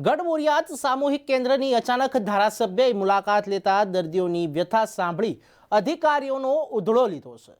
ગઢબોરિયાત સામૂહિક કેન્દ્રની અચાનક ધારાસભ્યએ મુલાકાત લેતા દર્દીઓની વ્યથા સાંભળી અધિકારીઓનો ઉધળો લીધો છે.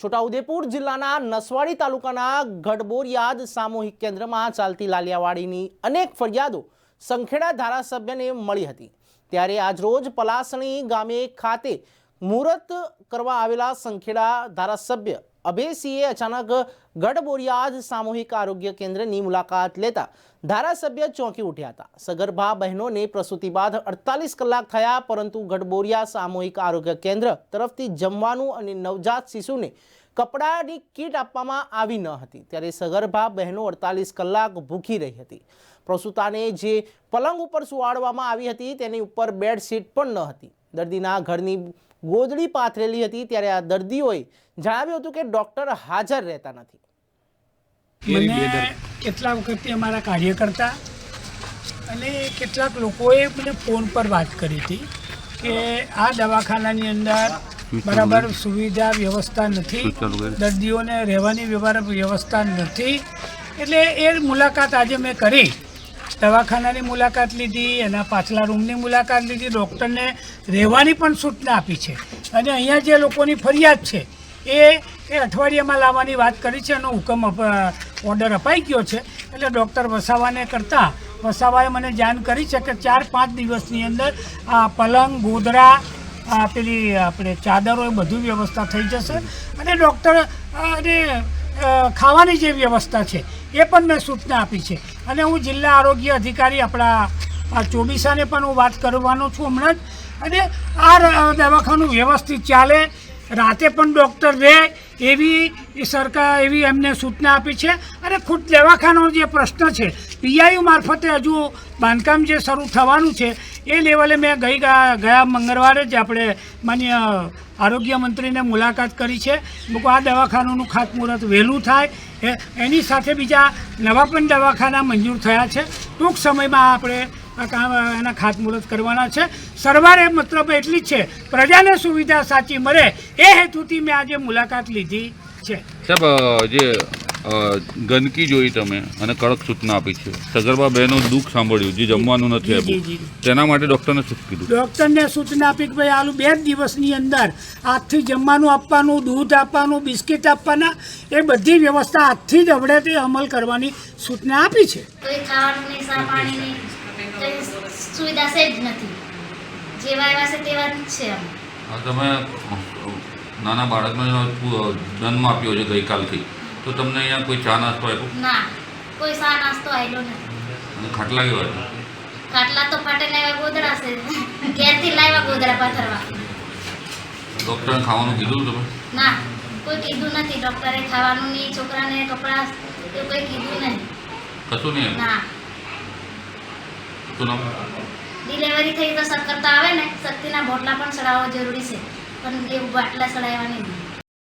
છોટાઉદેપુર જિલ્લાના નસવાડી તાલુકાના ગઢબોરિયાદ સામૂહિક કેન્દ્રમાં ચાલતી લાલિયાવાડીની અનેક ફરિયાદો સંખેડા ધારાસભ્યને મળી હતી. ત્યારે આજરોજ પલાસણી ગામે ખાતે મુહૂર્ત કરવા આવેલા સંખેડા ધારાસભ્ય અભયસિંહે અચાનક ગઢબોરિયાદ સામૂહિક આરોગ્ય કેન્દ્રની મુલાકાત લેતા ધારાસભ્ય ચોંકી ઉઠ્યા હતા સગર્ભા બહેનોને પ્રસૂતિ બાદ અડતાલીસ કલાક થયા પરંતુ ગઢબોરિયા સામૂહિક આરોગ્ય કેન્દ્ર તરફથી જમવાનું અને નવજાત શિશુને કપડાની કીટ આપવામાં આવી ન હતી ત્યારે સગર્ભા બહેનો અડતાલીસ કલાક ભૂખી રહી હતી। પ્રસૂતાને જે પલંગ ઉપર સુવાડવામાં આવી હતી, તેની ઉપર બેડશીટ પણ ન હતી। દર્દીના ઘરની ગોદડી પાથરેલી હતી ત્યારે આ દર્દીઓએ જણાવ્યું હતું કે ડૉક્ટર હાજર રહેતા નથી. મને કેટલા વખતથી અમારા કાર્યકર્તા અને કેટલાક લોકોએ મને ફોન પર વાત કરી હતી કે આ દવાખાનાની અંદર બરાબર સુવિધા વ્યવસ્થા નથી. દર્દીઓને રહેવાની વ્યવહાર વ્યવસ્થા નથી. એટલે એ મુલાકાત આજે મેં કરી. દવાખાનાની મુલાકાત લીધી, એના પાછલા રૂમની મુલાકાત લીધી, ડૉક્ટરને રહેવાની પણ સૂચના આપી છે. અને અહીંયા જે લોકોની ફરિયાદ છે, એ એ અઠવાડિયામાં લાવવાની વાત કરી છે, એનો હુકમ ઓર્ડર અપાઈ ગયો છે. એટલે ડૉક્ટર વસાવાને કરતાં વસાવાએ મને જાણ કરી છે કે ચાર પાંચ દિવસની અંદર આ પલંગ, ગોદરા, આ પેલી આપણે ચાદરો એ બધું વ્યવસ્થા થઈ જશે. અને ડૉક્ટર, અને ખાવાની જે વ્યવસ્થા છે, એ પણ મેં સૂચના આપી છે. અને હું જિલ્લા આરોગ્ય અધિકારી આપણા ચોબીસાને પણ હું વાત કરવાનો છું હમણાં જ. અને આ દવાખાનું વ્યવસ્થિત ચાલે. રાતે પણ ડૉક્ટર રહે એવી સરકાર એવી એમને સૂચના આપી છે. અને ખુદ દવાખાનાનો જે પ્રશ્ન છે પીઆઈયુ મારફતે હજુ બાંધકામ જે શરૂ થવાનું છે એ લેવલે મેં ગઈ ગયા મંગળવારે જ આપણે માન્ય આરોગ્ય મંત્રીને મુલાકાત કરી છે. લોકો આ દવાખાનાનું ખાતમુહૂર્ત વહેલું થાય. એની સાથે બીજા નવા પણ દવાખાના મંજૂર થયા છે. ટૂંક સમયમાં આપણે આ કામ એના ખાતમુહૂર્ત કરવાના છે. સરવારે મતલબ એટલી જ છે. પ્રજાને સુવિધા સાચી મળે એ હેતુથી મેં આજે મુલાકાત લીધી છે. સાહેબ જે ગંદકી જોઈ તમે અને કડક સૂચના આપી છે. સગર્ભા બહેનો દુઃખ સાંભળ્યું જે જમવાનું નથી આપ્યું. તેના માટે ડૉક્ટરને શું કીધું? ડૉક્ટરને સૂચના આપી કે ભાઈ આલું બે દિવસની અંદર હાથથી જમવાનું આપવાનું દૂધ આપવાનું બિસ્કિટ આપવાના એ બધી વ્યવસ્થા હાથથી જ હવડેથી અમલ કરવાની સૂચના આપી છે. કોઈ ખાવાનું નહીં સા પાણી નહીં સુવિધા છે જ નથી. જેવા એવા છે તેવા જ છે તમે નાના બાળકનો જન્મ આપ્યો છે ગઈકાલથી. તો તમને અહીંયા કોઈ ચા નાસ્તો આપ્યો? ના કોઈ ચા નાસ્તો આપ્યો નથી. ખાટલા કેવા છે? ખાટલા તો ફાટે લાવ્યા ગોધરા છે. ઘેરથી લાવ્યા ગોધરા પાથરવા. ડૉક્ટરે ખાવાનું કીધું તમે ના કોઈ કીધું નથી. ડોક્ટરે ખાવાનું નહીં છોકરાને કપડાં એવું કંઈ કીધું નહીં. કશું નહીં ના. શું નામ? ડિલિવરી થઈ તો શક્કર તો આવે ને. શક્તિના બોટલા પણ ચડાવવા જરૂરી છે. પણ એવું બાટલા ચડાવવા નહીં